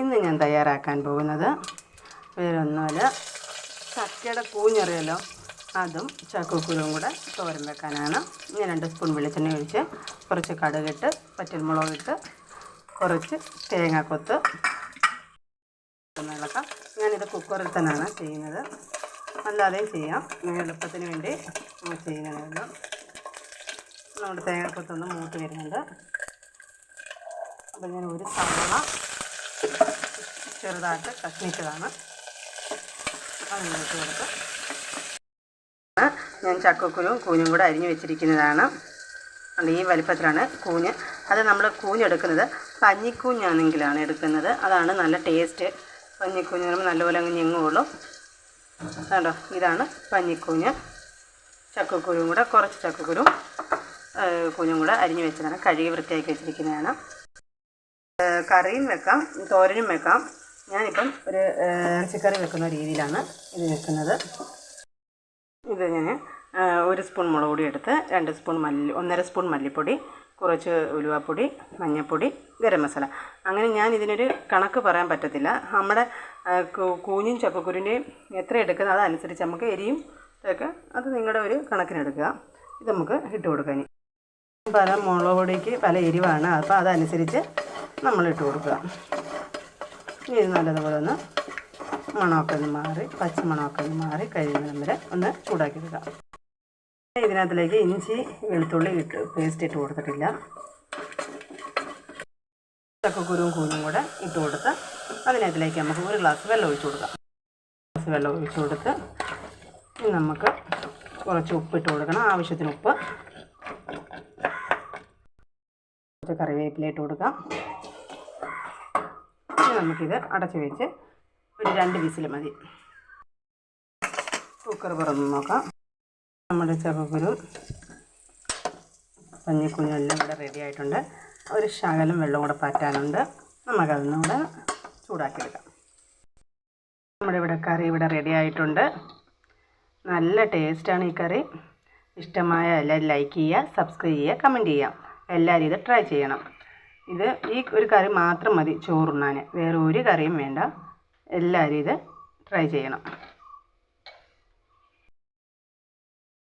ഇന്ന് ഞാൻ തയ്യാറാക്കാൻ പോകുന്നത് വേറൊന്നുമല്ല ചക്കയുടെ കൂഞ്ഞറിയല്ലോ അതും ചക്കക്കുരുവും കൂടെ തോരൻ വെക്കാനാണ്. ഞാൻ രണ്ട് സ്പൂൺ വെളിച്ചെണ്ണ ഒഴിച്ച് കുറച്ച് കടുകിട്ട് പച്ചമുളക് ഇട്ട് കുറച്ച് തേങ്ങാക്കൊത്ത് ഇളക്കാം ഞാനിത് കുക്കറിൽ തന്നെയാണ് ചെയ്യുന്നത്. അല്ലാതെയും ചെയ്യാം. ഞാൻ എളുപ്പത്തിന് വേണ്ടി ചെയ്യുന്നതാണ് നമ്മുടെ തേങ്ങാക്കൊത്തൊന്ന് മൂത്ത് വരുന്നുണ്ട്. അപ്പോൾ ഞാൻ ഒരു സവാള ചെറുതായിട്ട് കഷ്ണിച്ചതാണ് അത് ഇങ്ങോട്ട് കൊടുത്ത്. ഞാൻ ചക്കക്കുരുവും കൂനും കൂടെ അരിഞ്ഞു വെച്ചിരിക്കുന്നതാണ്. അതുകൊണ്ട് ഈ വലിപ്പത്തിലാണ് കൂഞ്ഞ്. അത് നമ്മൾ കൂഞ്ഞെടുക്കുന്നത് പഞ്ഞിക്കൂഞ്ഞാണെങ്കിലാണ് എടുക്കുന്നത്. അതാണ് നല്ല ടേസ്റ്റ് പഞ്ഞിക്കൂഞ്ഞ് പറയുമ്പോൾ നല്ലപോലെ അങ്ങ് ഞെങ്ങുള്ളൂ കണ്ടോ? ഇതാണ് പഞ്ഞിക്കൂഞ്ഞ്. ചക്കക്കുരുവും കൂടെ കുറച്ച് ചക്കക്കുരും കുഞ്ഞും കൂടെ അരിഞ്ഞു വെച്ചതാണ്. കഴുകി വൃത്തിയാക്കി വെച്ചിരിക്കുന്നതാണ്. കറിയും വെക്കാം തോരനും വെക്കാം. ഞാനിപ്പം ഒരു ഇറച്ചിക്കറി വെക്കുന്ന രീതിയിലാണ് ഇത് വെക്കുന്നത്. ഇത് ഞാൻ ഒരു സ്പൂൺ മുളക് പൊടി എടുത്ത് രണ്ട് സ്പൂൺ മല്ലി ഒന്നര സ്പൂൺ മല്ലിപ്പൊടി കുറച്ച് ഉലുവാപ്പൊടി മഞ്ഞൾപ്പൊടി ഗരം മസാല. അങ്ങനെ ഞാൻ ഇതിനൊരു കണക്ക് പറയാൻ പറ്റത്തില്ല. നമ്മുടെ കൂഞ്ഞും ചക്കക്കുരുവിന്റെയും എത്ര എടുക്കുന്നത് അതനുസരിച്ച് നമുക്ക് എരിയും ഒക്കെ അത് നിങ്ങളുടെ ഒരു കണക്കിനെടുക്കുക. ഇത് നമുക്ക് ഇട്ട് കൊടുക്കാൻ പല മുളക് പൊടിക്ക് പല എരിവാണ്. അപ്പോൾ അതനുസരിച്ച് നമ്മൾ ഇട്ട് കൊടുക്കുക. ഇനി നല്ലതുപോലെ ഒന്ന് മണമൊക്കെ ഒന്ന് മാറി പച്ച മണമൊക്കെ ഒന്ന് മാറി കഴിയുന്നതിന് വരെ ഒന്ന് ചൂടാക്കി എടുക്കാം ഇതിനകത്തിലേക്ക് ഇഞ്ചി വെളുത്തുള്ളി ഇട്ട് പേസ്റ്റ് ഇട്ട് കൊടുത്തിട്ടില്ല. ചക്കക്കുരുവും കൂനും കൂടെ ഇട്ട് കൊടുത്ത് അതിനകത്തിലേക്ക് നമുക്ക് ഒരു ഗ്ലാസ് വെള്ളം ഒഴിച്ചു കൊടുക്കാം. ഗ്ലാസ് വെള്ളം ഒഴിച്ചു കൊടുത്ത് നമുക്ക് കുറച്ച് ഉപ്പ് ഇട്ട് കൊടുക്കണം. ആവശ്യത്തിന് ഉപ്പ് കുറച്ച് കറിവേപ്പില ഇട്ട് കൊടുക്കാം. നമുക്കിത് അടച്ച് വെച്ച് ഒരു രണ്ട് വിസിൽ മതി. കുക്കർ തുറന്ന് നോക്കാം. നമ്മുടെ ചക്കക്കുരു പഞ്ഞിക്കുഞ്ഞും എല്ലാം ഇവിടെ റെഡി ആയിട്ടുണ്ട്. ഒരു ശകലം വെള്ളം കൂടെ പാറ്റാനുണ്ട്. നമുക്കതൊന്നും കൂടെ ചൂടാക്കിയെടുക്കാം. നമ്മുടെ ഇവിടെ കറി ഇവിടെ റെഡി ആയിട്ടുണ്ട്. നല്ല ടേസ്റ്റാണ് ഈ കറി. ഇഷ്ടമായ എല്ലാവരും ലൈക്ക് ചെയ്യുക സബ്സ്ക്രൈബ് ചെയ്യുക കമന്റ് ചെയ്യാം എല്ലാവരും ഇത് ട്രൈ ചെയ്യണം. ഇത് ഈ ഒരു കറി മാത്രം മതി ചോറുണ്ണാൻ വേറെ ഒരു കറിയും വേണ്ട. എല്ലാവരും ഇത് ട്രൈ ചെയ്യണം.